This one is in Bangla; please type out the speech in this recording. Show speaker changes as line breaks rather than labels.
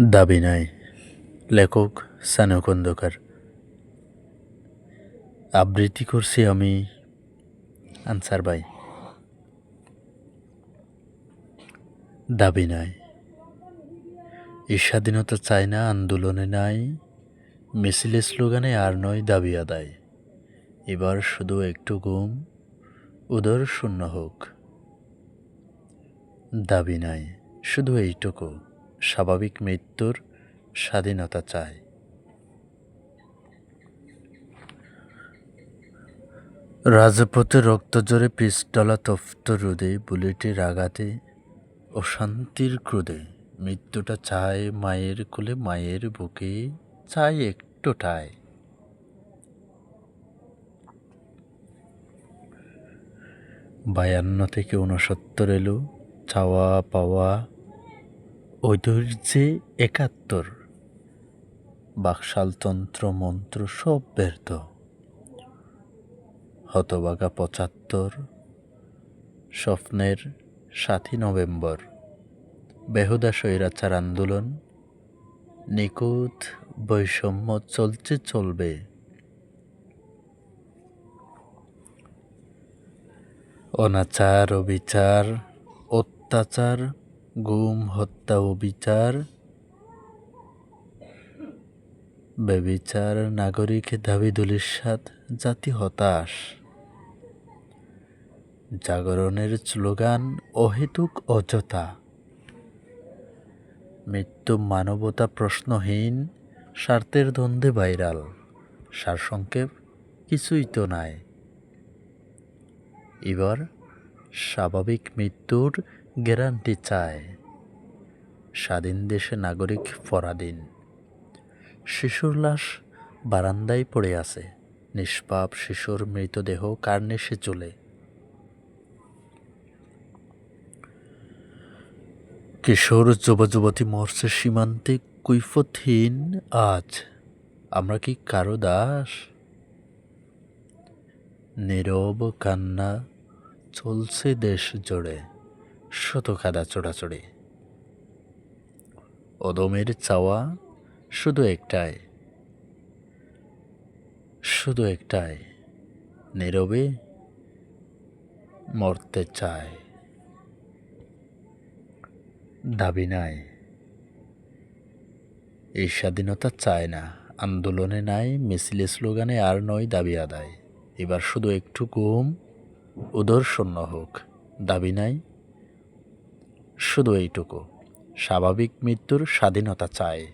দাবি নাই। লেখক সানু খন্দকার। আবৃত্তি করছি আমি আনসার ভাই। দাবি নাই। এই স্বাধীনতা চায় না, আন্দোলনে নাই। মিছিলে স্লোগানে আর নয়, দাবি আদায়। এবার শুধু একটু ঘুম উদর শূন্য হোক। দাবি নাই, শুধু এইটুকু। স্বাভাবিক মৃত্যুর স্বাধীনতা চায়। রাজপথে রক্ত জোরে পিস্তলা তপ্ত রোদে, বুলেটের আঘাতে ও শান্তির ক্রোধে। মৃত্যুটা চায় মায়ের কোলে, মায়ের বুকে চায় একটু ঠায়। বায়ান্ন থেকে ঊনসত্তর এলো, চাওয়া পাওয়া ঐশ্বর্যে একাত্তর। বাকশালতন্ত্র মন্ত্র সব ব্যর্থ। হতবাগা পঁচাত্তর। স্বপ্নের সাতই নভেম্বর। বেহুদা স্বৈরাচার আন্দোলন। নিখুঁত বৈষম্য চলছে, চলবে। অনাচার, অবিচার, অত্যাচার গুম, হত্যা ও বিচার। বেবিচার নাগরিক, দাবি দুলিশাত জাতি হতাশ। জাগরণের স্লোগান, অহেতুক অযথা। মৃত্যু মানবতা প্রশ্নহীন, স্বার্থের দ্বন্দ্বে ভাইরাল। সারসংক্ষেপ কিছুই তো নাই। এবার স্বাভাবিক মৃত্যুর গ্যারান্টি চায়। স্বাধীন দেশে নাগরিক পরাধীন। শিশুর লাশ বারান্দায় পড়ে আছে। নিষ্পাপ শিশুর মৃতদেহ কার্নিশে চলে কিশোর যুব যুবতী মরছে সীমান্তে কৈফতহীন। আজ আমরা কি কারও দাস? নীরব কান্না চলছে দেশ জুড়ে। শত কাদা চোড়াচড়ি অদমের চাওয়া শুধু একটাই। শুধু একটাই, নীরবে মরতে চায়। দাবি নাই। এই স্বাধীনতা চায় না, আন্দোলনে নাই, মিছিলে স্লোগানে আর নয় দাবি আদায়। এবার শুধু একটু ঘুম উদর শূন্য হোক, দাবি নাই। শুধু এইটুকু। স্বাভাবিক মৃত্যুর স্বাধীনতা চায়